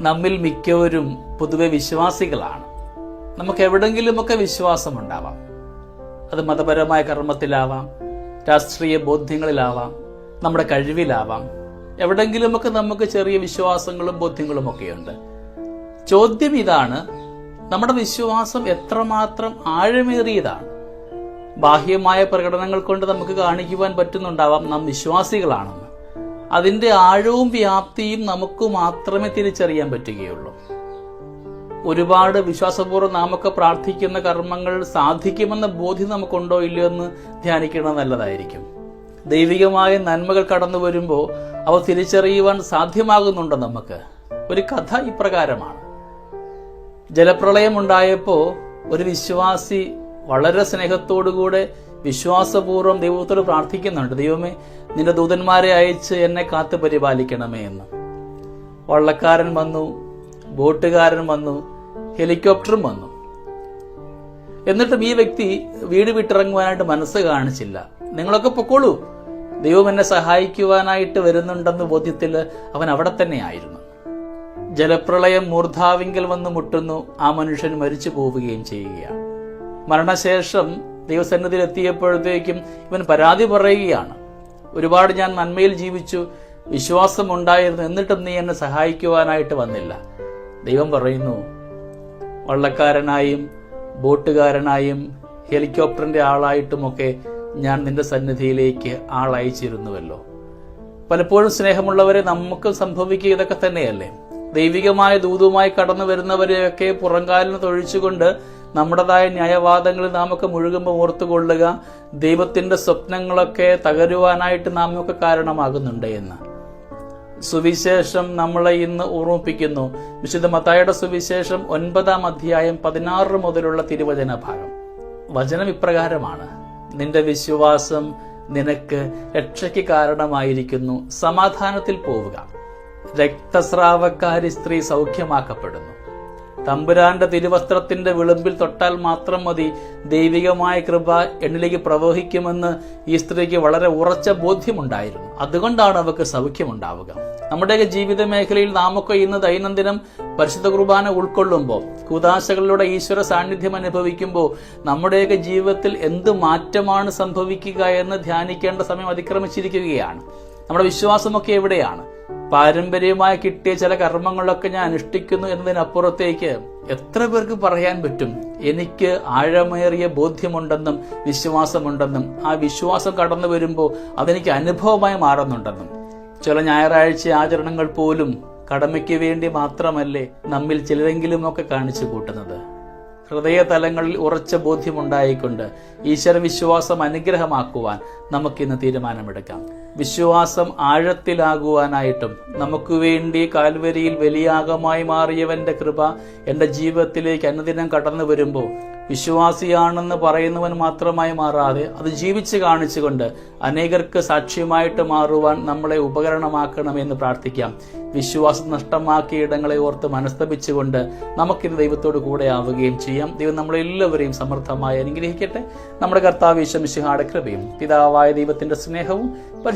നമ്മിൽ മിക്കവരും പൊതുവെ വിശ്വാസികളാണ്. നമുക്ക് എവിടെങ്കിലുമൊക്കെ വിശ്വാസമുണ്ടാവാം. അത് മതപരമായ കർമ്മത്തിലാവാം രാഷ്ട്രീയ ബോധ്യങ്ങളിലാവാം നമ്മുടെ കഴിവിലാവാം. എവിടെങ്കിലുമൊക്കെ നമുക്ക് ചെറിയ വിശ്വാസങ്ങളും ബോധ്യങ്ങളും ഒക്കെയുണ്ട്. ചോദ്യം ഇതാണ് നമ്മുടെ വിശ്വാസം എത്രമാത്രം ആഴമേറിയതാണ്? ബാഹ്യമായ പ്രകടനങ്ങൾ കൊണ്ട് നമുക്ക് കാണിക്കുവാൻ പറ്റുന്നുണ്ടാവാം നാം വിശ്വാസികളാണെന്ന്. അതിന്റെ ആഴവും വ്യാപ്തിയും നമുക്ക് മാത്രമേ തിരിച്ചറിയാൻ പറ്റുകയുള്ളൂ. ഒരുപാട് വിശ്വാസപൂർവം നാമൊക്കെ പ്രാർത്ഥിക്കുന്ന കർമ്മങ്ങൾ സാധിക്കുമെന്ന ബോധ്യം നമുക്കുണ്ടോ ഇല്ലയോ എന്ന് ധ്യാനിക്കുന്നത് നല്ലതായിരിക്കും. ദൈവികമായ നന്മകൾ കടന്നു വരുമ്പോൾ അവ തിരിച്ചറിയുവാൻ സാധ്യമാകുന്നുണ്ടോ നമുക്ക്? ഒരു കഥ ഇപ്രകാരമാണ്. ജലപ്രളയം ജലപ്രളയമുണ്ടായപ്പോൾ ഒരു വിശ്വാസി വളരെ സ്നേഹത്തോടുകൂടെ വിശ്വാസപൂർവം ദൈവത്തോട് പ്രാർത്ഥിക്കുന്നുണ്ട്. ദൈവമേ നിന്റെ ദൂതന്മാരെ അയച്ച് എന്നെ കാത്തു പരിപാലിക്കണമേ എന്ന്. വള്ളക്കാരൻ വന്നു ബോട്ടുകാരൻ വന്നു ഹെലികോപ്റ്ററും വന്നു. എന്നിട്ടും ഈ വ്യക്തി വീട് വിട്ടിറങ്ങുവാനായിട്ട് മനസ്സ് കാണിച്ചില്ല. നിങ്ങളൊക്കെ പൊക്കോളൂ. ദൈവം എന്നെ സഹായിക്കുവാനായിട്ട് വരുന്നുണ്ടെന്ന് ബോധ്യത്തിൽ അവൻ അവിടെ തന്നെ ആയിരുന്നു. ജലപ്രളയം മൂർധാവിങ്കൽ വന്ന് മുട്ടുന്നു. ആ മനുഷ്യൻ മരിച്ചു പോവുകയും ചെയ്യുകയാണ്. മരണശേഷം ദൈവസന്നിധിയിൽ എത്തിയപ്പോഴത്തേക്കും ഇവൻ പരാതി പറയുകയാണ്. ഒരുപാട് ഞാൻ നന്മയിൽ ജീവിച്ചു വിശ്വാസം ഉണ്ടായിരുന്നു എന്നിട്ടും നീ എന്നെ സഹായിക്കുവാനായിട്ട് വന്നില്ല. ദൈവം പറയുന്നു വള്ളക്കാരനായും ബോട്ടുകാരനായും ഹെലികോപ്റ്ററിന്റെ ആളായിട്ടുമൊക്കെ ഞാൻ നിന്റെ സന്നിധിയിലേക്ക് ആളയച്ചിരുന്നുവല്ലോ. പലപ്പോഴും സ്നേഹമുള്ളവരെ നമുക്ക് സംഭവിക്കുക ഇതൊക്കെ തന്നെയല്ലേ? ദൈവികമായ ദൂതുമായി കടന്നു വരുന്നവരെയൊക്കെ പുറംകാലിന് തൊഴിച്ചുകൊണ്ട് നമ്മുടേതായ ന്യായവാദങ്ങളിൽ നാമൊക്കെ മുഴുകുമ്പോൾ ഓർത്തുകൊള്ളുക. ദൈവത്തിന്റെ സ്വപ്നങ്ങളൊക്കെ തകരുവാനായിട്ട് നാമൊക്കെ കാരണമാകുന്നുണ്ട് എന്ന്. സുവിശേഷം നമ്മളെ ഇന്ന് ഓർമ്മിപ്പിക്കുന്നു. വിശുദ്ധ മത്തായുടെ സുവിശേഷം ഒൻപതാം അധ്യായം പതിനാറ് മുതലുള്ള തിരുവചന ഭാഗം വചനം ഇപ്രകാരമാണ്. നിന്റെ വിശ്വാസം നിനക്ക് രക്ഷയ്ക്ക് കാരണമായിരിക്കുന്നു. സമാധാനത്തിൽ പോവുക. രക്തസ്രാവക്കാരി സ്ത്രീ സൗഖ്യമാക്കപ്പെടുന്നു. തമ്പുരാന്റെ തിരുവസ്ത്രത്തിന്റെ വിളിമ്പിൽ തൊട്ടാൽ മാത്രം മതി. ദൈവികമായ കൃപ എന്നിലേക്ക് പ്രവഹിക്കുമെന്ന് ഈ സ്ത്രീക്ക് വളരെ ഉറച്ച ബോധ്യമുണ്ടായിരുന്നു. അതുകൊണ്ടാണ് അവർക്ക് സൗഖ്യമുണ്ടാവുക. നമ്മുടെയൊക്കെ ജീവിത മേഖലയിൽ നാമൊക്കെ ഇന്ന് ദൈനംദിനം പരിശുദ്ധ കുർബാന ഉൾക്കൊള്ളുമ്പോൾ കുതാശകളിലൂടെ ഈശ്വര സാന്നിധ്യം അനുഭവിക്കുമ്പോൾ നമ്മുടെയൊക്കെ ജീവിതത്തിൽ എന്ത് മാറ്റമാണ് സംഭവിക്കുക എന്ന് ധ്യാനിക്കേണ്ട സമയം അതിക്രമിച്ചിരിക്കുകയാണ്. നമ്മുടെ വിശ്വാസമൊക്കെ എവിടെയാണ്? പാരമ്പര്യമായി കിട്ടിയ ചില കർമ്മങ്ങളൊക്കെ ഞാൻ അനുഷ്ഠിക്കുന്നു എന്നതിനപ്പുറത്തേക്ക് എത്ര പേർക്ക് പറയാൻ പറ്റും? എനിക്ക് ആഴമേറിയ ബോധ്യമുണ്ടെന്നും വിശ്വാസമുണ്ടെന്നും ആ വിശ്വാസം കടന്നു വരുമ്പോൾ അതെനിക്ക് അനുഭവമായി മാറുന്നുണ്ടെന്നും. ചില ഞായറാഴ്ച ആചരണങ്ങൾ പോലും കടമയ്ക്ക് വേണ്ടി മാത്രമല്ലേ നമ്മിൽ ചിലരെങ്കിലുമൊക്കെ കാണിച്ചു കൂട്ടുന്നത്. ഹൃദയതലങ്ങളിൽ ഉറച്ച ബോധ്യമുണ്ടായിക്കൊണ്ട് ഈശ്വര വിശ്വാസം അനുഗ്രഹമാക്കുവാൻ നമുക്കിന്ന് തീരുമാനമെടുക്കാം. വിശ്വാസം ആഴത്തിലാകുവാനായിട്ടും നമുക്ക് വേണ്ടി കാൽവരിയിൽ വലിയാകമായി മാറിയവന്റെ കൃപ എന്റെ ജീവിതത്തിലേക്ക് അനുദിനം കടന്നു വരുമ്പോൾ വിശ്വാസിയാണെന്ന് പറയുന്നവൻ മാത്രമായി മാറാതെ അത് ജീവിച്ച് കാണിച്ചുകൊണ്ട് അനേകർക്ക് സാക്ഷ്യമായിട്ട് മാറുവാൻ നമ്മളെ ഉപകരണമാക്കണമെന്ന് പ്രാർത്ഥിക്കാം. വിശ്വാസം നഷ്ടമാക്കിയ ഇടങ്ങളെ ഓർത്ത് മനസ്തപിച്ചുകൊണ്ട് നമുക്കിന്ന് ദൈവത്തോട് കൂടെ ആവുകയും ചെയ്യാം. ദൈവം നമ്മളെല്ലാവരെയും സമർത്ഥമായി അനുഗ്രഹിക്കട്ടെ. നമ്മുടെ കർത്താവ് ഈശ്വമിശിഹാടെ കൃപയും പിതാവായ ദൈവത്തിന്റെ സ്നേഹവും